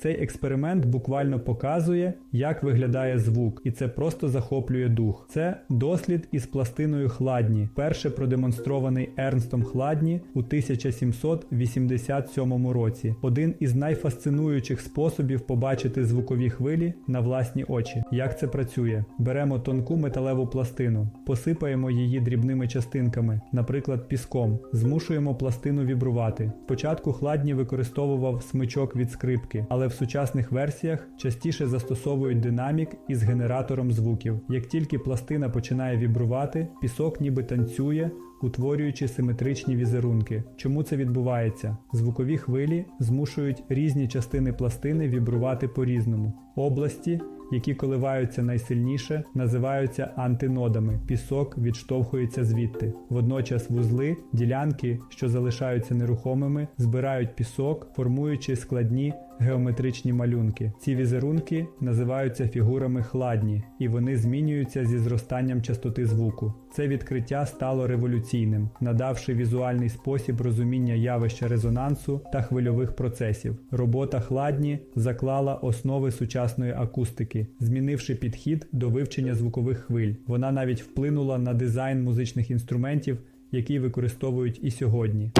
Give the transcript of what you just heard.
Цей експеримент буквально показує, як виглядає звук, і це просто захоплює дух. Це дослід із пластиною хладні, перше продемонстрований Ернстом Хладні у 1787 році. Один із найфасцинуючих способів побачити звукові хвилі на власні очі. Як це працює? Беремо тонку металеву пластину, посипаємо її дрібними частинками, наприклад, піском, змушуємо пластину вібрувати. Спочатку хладні використовував смичок від скрипки, але в сучасних версіях частіше застосовують динамік із генератором звуків. Як тільки пластина починає вібрувати, пісок ніби танцює, утворюючи симетричні візерунки. Чому це відбувається? Звукові хвилі змушують різні частини пластини вібрувати по-різному. Області, які коливаються найсильніше, називаються антинодами. Пісок відштовхується звідти. Водночас вузли, ділянки, що залишаються нерухомими, збирають пісок, формуючи складні геометричні малюнки. Ці візерунки називаються фігурами хладні, і вони змінюються зі зростанням частоти звуку. Це відкриття стало революційним, надавши візуальний спосіб розуміння явища резонансу та хвильових процесів. Робота хладні заклала основи сучасної акустики, змінивши підхід до вивчення звукових хвиль. Вона навіть вплинула на дизайн музичних інструментів, які використовують і сьогодні.